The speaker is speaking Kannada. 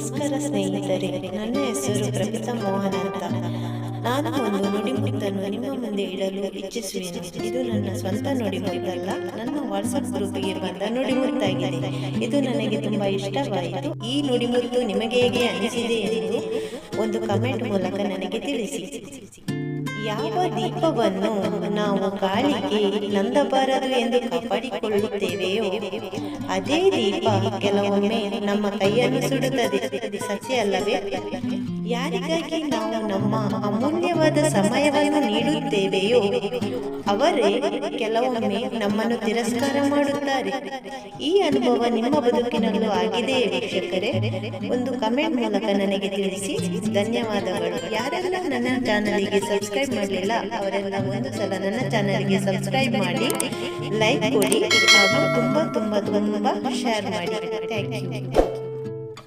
ನಮಸ್ಕಾರ ಸ್ನೇಹಿತರೆ, ನನ್ನ ಹೆಸರು ಪ್ರಭಿತ ಮೋಹನ್ ಅಂತ. ನಾನು ಒಂದು ನುಡಿಮುತ್ತನ್ನು ನಿಮ್ಮ ಮುಂದೆ ಇಡಲು ಇಚ್ಛಿಸುವೆನು. ಇದು ನನ್ನ ಸ್ವಂತ ನುಡಿಮುತ್ತಲ್ಲ ನನ್ನ ವಾಟ್ಸಪ್ ಗ್ರೂಪಿಗೆ ಬಂದ ನುಡಿಮುತ್ತಾಗಿದೆ ಇದು ನನಗೆ ತುಂಬಾ ಇಷ್ಟವಾಯಿತು. ಈ ನುಡಿಮುತ್ತು ನಿಮಗೆ ಹೇಗೆ ಅನಿಸಿದೆ ಎಂದು ಒಂದು ಕಮೆಂಟ್ ಮೂಲಕ ನನಗೆ ತಿಳಿಸಿ. ಯಾವ ದೀಪವನ್ನು ನಾವು ಗಾಳಿಗೆ ನಂದಬಾರದು ಎಂದು ಕಾಪಾಡಿಕೊಳ್ಳುತ್ತೇವೆಯೋ, ಅದೇ ದೀಪ ಕೆಲವೊಮ್ಮೆ ನಮ್ಮ ಕೈಯನ್ನು ಸುಡುತ್ತದೆ. ಸತ್ಯ ಅಲ್ಲವೇ ಯಾರಿಗಾಗಿ ನಾವು ನಮ್ಮ ಅಮೂಲ್ಯವಾದ ಸಮಯವನ್ನು ನೀಡುತ್ತೇವೆಯೋ, ಅವರೇ ಕೆಲವೊಮ್ಮೆ ನಮ್ಮನ್ನು ತಿರಸ್ಕಾರ ಮಾಡುತ್ತಾರೆ. ಈ ಅನುಭವ ನಿಮ್ಮ ಬದುಕಿನಲ್ಲೂ ಆಗಿದೆ ವೀಕ್ಷಕರೇ. ಒಂದು ಕಮೆಂಟ್ ಮೂಲಕ ನನಗೆ ತಿಳಿಸಿ. ಧನ್ಯವಾದಗಳು. ಯಾರೆಲ್ಲ ನನ್ನ ಚಾನಲಿಗೆ ಸಬ್ಸ್ಕ್ರೈಬ್ ಮಾಡಲಿಲ್ಲ, ಅವರೆಲ್ಲ ಒಂದು ಸಲ ನನ್ನ ಚಾನಲ್ಗೆ ಸಬ್ಸ್ಕ್ರೈಬ್ ಮಾಡಿ, ಲೈಕ್ ಕೊಡಿ ಹಾಗೂ ತುಂಬ ತುಂಬ ತುಂಬ ಶೇರ್ ಮಾಡಿ. Thank you.